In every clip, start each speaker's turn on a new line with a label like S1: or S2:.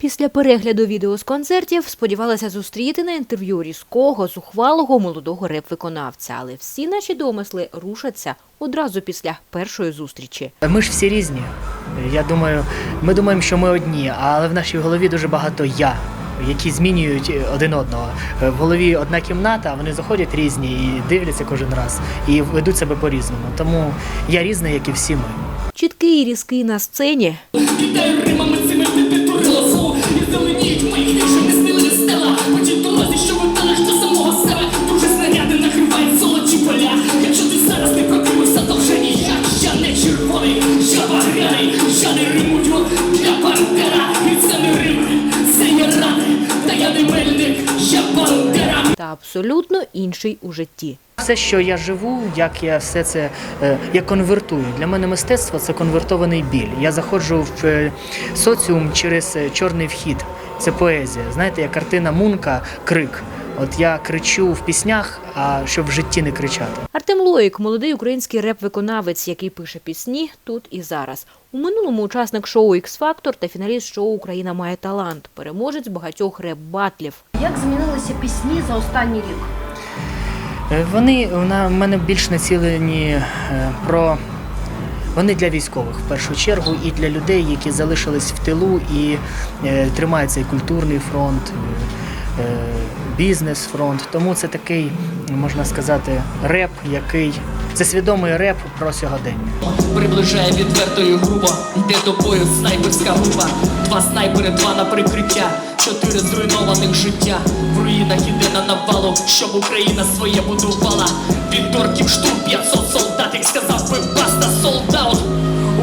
S1: Після перегляду відео з концертів сподівалася зустріти на інтерв'ю різкого, зухвалого молодого реп-виконавця, але всі наші домисли рушаться одразу після першої зустрічі.
S2: Ми ж всі різні. Я думаю, ми думаємо, що ми одні, але в нашій голові дуже багато я, які змінюють один одного. В голові одна кімната, вони заходять різні і дивляться кожен раз і ведуть себе по-різному. Тому я різний, як і всі ми.
S1: Чіткий і різкий на сцені,
S3: та
S1: абсолютно інший у житті.
S2: Все, що я живу, як я все це е, я конвертую. Для мене мистецтво це конвертований біль. Я заходжу в е, соціум через е, чорний вхід. Це поезія. Знаєте, як картина Мунка Крик. От я кричу в піснях, а щоб в житті не кричати.
S1: Артем Лоїк – молодий український реп-виконавець, який пише пісні тут і зараз. У минулому учасник шоу «Ікс-Фактор» та фіналіст шоу «Україна має талант», переможець багатьох реп-батлів.
S4: Як змінилися пісні за останній рік?
S2: Е, Вони на мене більш націлені е, про. Вони для військових в першу чергу і для людей, які залишились в тилу і е, тримають цей культурний фронт, е, е, бізнес-фронт. Тому це такий, можна сказати, реп, який це свідомий реп про сьогодення.
S3: Приближає відверто і грубо. Йде до бою снайперська група Два снайпери, два на прикриття. Чотири зруйнованих життя. В руїнах іде на навалу Щоб Україна своє будувала. Від торків штурм 500 солдат Як сказав би баста солдат.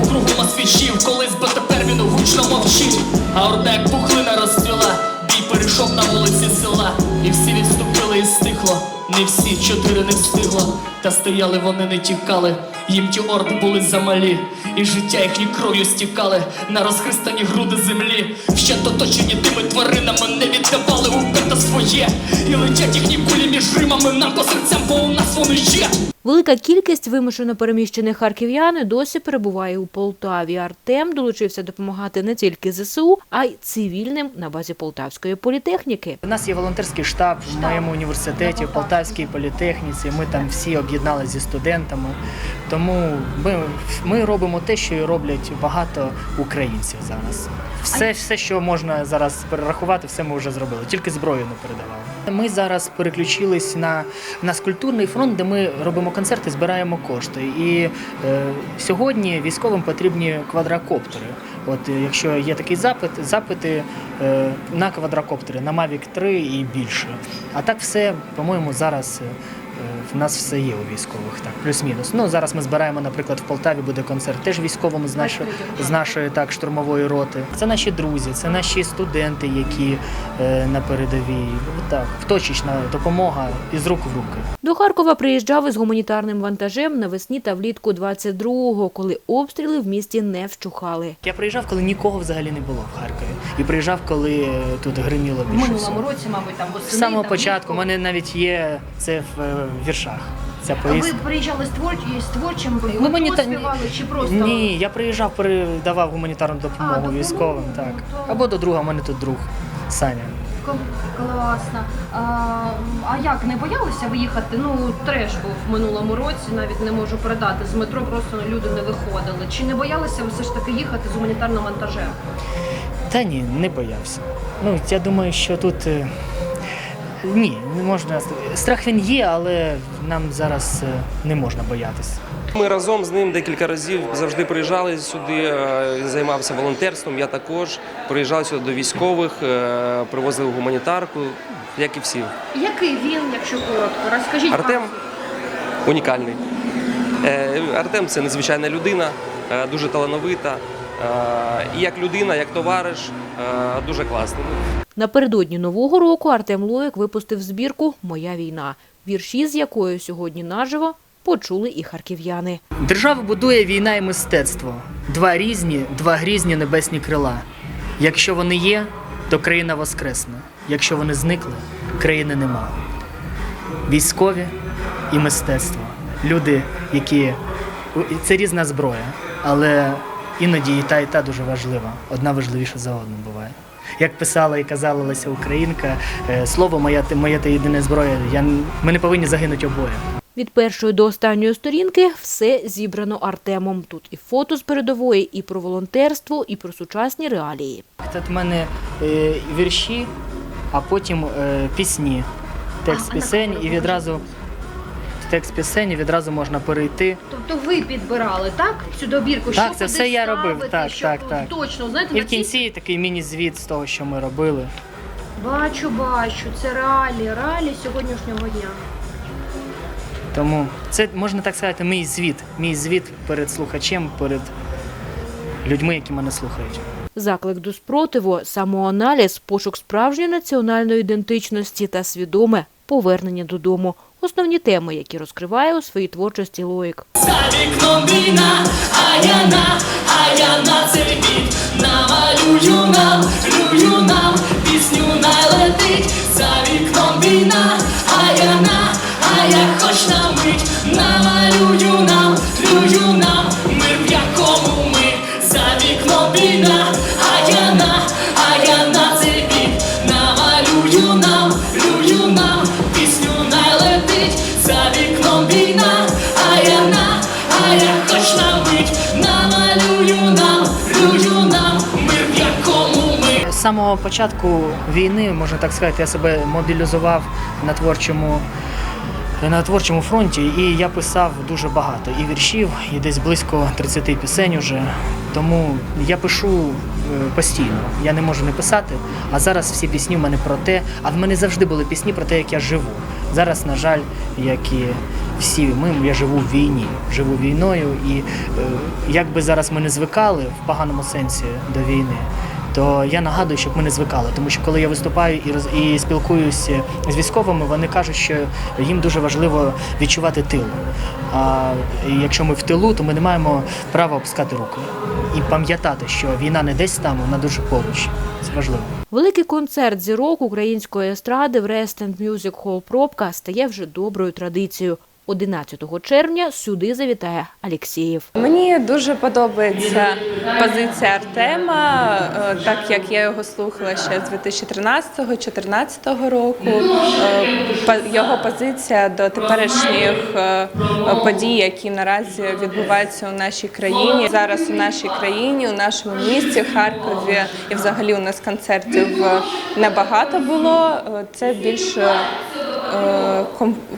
S3: У кругу свічів Колись, бо тепер він гучно мовчить А орда як пухлина розцвіла. Бій перейшов на вулиці села. І всі відступили і стихло не всі чотири не встигло, та стояли вони не тікали. Їм ті орди були замалі, і життя їхні кров'ю стікали на розхристані груди землі. Ще оточені тими тваринами не віддавали уперто своє. І летять їхні кулі між римами нам по серцям, бо у нас вони є.
S1: Велика кількість вимушено переміщених харків'ян досі перебуває у Полтаві. Артем долучився допомагати не тільки ЗСУ, а й цивільним на базі Полтавської політехніки.
S2: У нас є волонтерський штаб в моєму університеті, в Полтавській політехніці. Ми там всі об'єдналися зі студентами. Тому ми, ми робимо те, що і роблять багато українців зараз. Все, все, що можна зараз перерахувати, все ми вже зробили. Тільки зброю не передавали. Ми зараз переключились на, на культурний фронт, де ми робимо концерти, збираємо кошти. І е, сьогодні військовим потрібні квадрокоптери. От е, якщо є такий запит, запити е, на квадрокоптери, на Mavic 3 і більше. А так все, по-моєму, зараз. В нас все є у військових, так, плюс-мінус. Ну зараз ми збираємо, наприклад, в Полтаві буде концерт теж військовим з нашої, з нашої так, штурмової роти. Це наші друзі, це наші студенти, які е, на передовій. Так, точечна допомога із рук в руки.
S1: До Харкова приїжджав із гуманітарним вантажем навесні та влітку 22-го, коли обстріли в місті не вщухали.
S2: Я приїжджав, коли нікого взагалі не було в Харкові. І приїжжав, коли е, тут гриміло
S4: В
S2: більше.
S4: минулому році, мабуть, там
S2: З
S4: восени.
S2: самого
S4: там,
S2: початку у
S4: влітку.
S2: мене навіть є це в е, віршах. Ця
S4: А ви
S2: поїздка.
S4: приїжджали з творч... з творчим ви
S2: Гуманіта-
S4: співали чи просто
S2: Ні, я приїжджав, передавав гуманітарну допомогу
S4: допомогу,
S2: військовим. Так.
S4: то-
S2: Або до друга, у мене тут друг Саня.
S4: Кл- класно. А, а як не боялися виїхати? Ну треш був в минулому році, навіть не можу передати. З метро просто люди не виходили. Чи не боялися ви все ж таки їхати з гуманітарним вантажем?
S2: Та ні, не боявся. Ну, я думаю, що тут. е, Ні, не можна. Страх він є, але нам зараз е, не можна боятися.
S5: Ми разом з ним декілька разів завжди приїжджали сюди, е, займався волонтерством. Я також приїжджав сюди до військових, привозив гуманітарку, як і всі.
S4: Який він, якщо коротко? Розкажіть
S5: Артем унікальний. Артем це незвичайна людина, дуже талановита. Е, І як людина, як товариш, е, дуже класний.
S1: Напередодні Нового року Артем Лоїк випустив збірку Моя війна, вірші з якою сьогодні наживо почули і харків'яни.
S2: Державу будує війна і мистецтво. Два різні, два грізні небесні крила. Якщо вони є, то країна воскресне. Якщо вони зникли, країни нема. Військові і мистецтво. Люди, які це різна зброя, але іноді і та, і та дуже важлива. Одна важливіша за одну буває. Як писала і казала Леся Українка, е, слово моя ти- моя та єдина зброя. Я, ми не повинні загинути обоє.
S1: Від першої до останньої сторінки все зібрано Артемом. Тут і фото з передової, і про волонтерство, і про сучасні реалії.
S2: Це в мене е, вірші, а потім е, пісні, текст пісень, і відразу текст пісень і відразу можна перейти.
S4: Тобто ви підбирали, так? Цю добірку,
S2: Так,
S4: що
S2: це
S4: куди
S2: все я робив, так, так, так.
S4: Точно, знаєте,
S2: І
S4: на
S2: в
S4: цій-
S2: кінці такий міні-звіт з того, що ми робили.
S4: Бачу, бачу, це реалії, реалії сьогоднішнього дня.
S2: Тому це можна так сказати, мій звіт. Мій звіт перед слухачем, перед людьми, які мене слухають.
S1: Заклик до спротиву, самоаналіз, пошук справжньої національної ідентичності та свідоме повернення додому. Основні теми, які розкриває у своїй творчості Лоїк.
S3: За вікном війна, а я на, а я на цей біт Намалюю нам, люблю нам, пісню найлетить За вікном війна, а я на, а я хоч
S2: Самого початку війни, можна так сказати, я себе мобілізував на творчому. На творчому фронті, і я писав дуже багато і віршів, і десь близько 30 пісень уже. Тому я пишу е, постійно. Я не можу не писати. А зараз всі пісні в мене про те. А в мене завжди були пісні про те, як я живу. Зараз, на жаль, як і всі ми, я живу в війні, живу війною. І е, як би зараз ми не звикали в поганому сенсі до війни, то я нагадую, щоб ми не звикали. Тому що коли я виступаю і роз і спілкуюся з військовими, вони кажуть, що їм дуже важливо відчувати тил. А якщо ми в тилу, то ми не маємо права опускати руки і пам'ятати, що війна не десь там, вона дуже поруч. Це важливо.
S1: Великий концерт зірок української естради в Rest and Music Hall «Пробка» стає вже доброю традицією. 11 червня сюди завітає Алєксєєв.
S6: Мені дуже подобається позиція Артема, е, так як я його слухала ще з 2013-2014 року. Е, Його позиція до теперішніх е, подій, які наразі відбуваються у нашій країні. Зараз у нашій країні, у нашому місті, Харкові, і взагалі у нас концертів небагато було. Це більше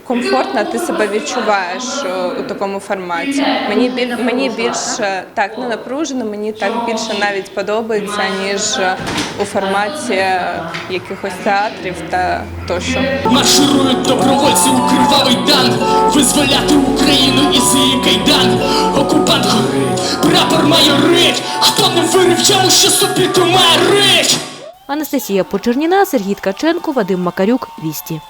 S6: комфортно, ти себе відчуваєш е, у такому форматі. Мені біль мені більше так не напружено, мені так більше навіть подобається ніж е, у форматі е, якихось театрів та тощо.
S3: Марширують добровольці у кривавий танк Визволяти Україну із її кайдан Окупант горить, прапор майорить Хто не вирив що собі тримає рить
S1: Анастасія Почерніна, Сергій Ткаченко, Вадим Макарюк. Вісті.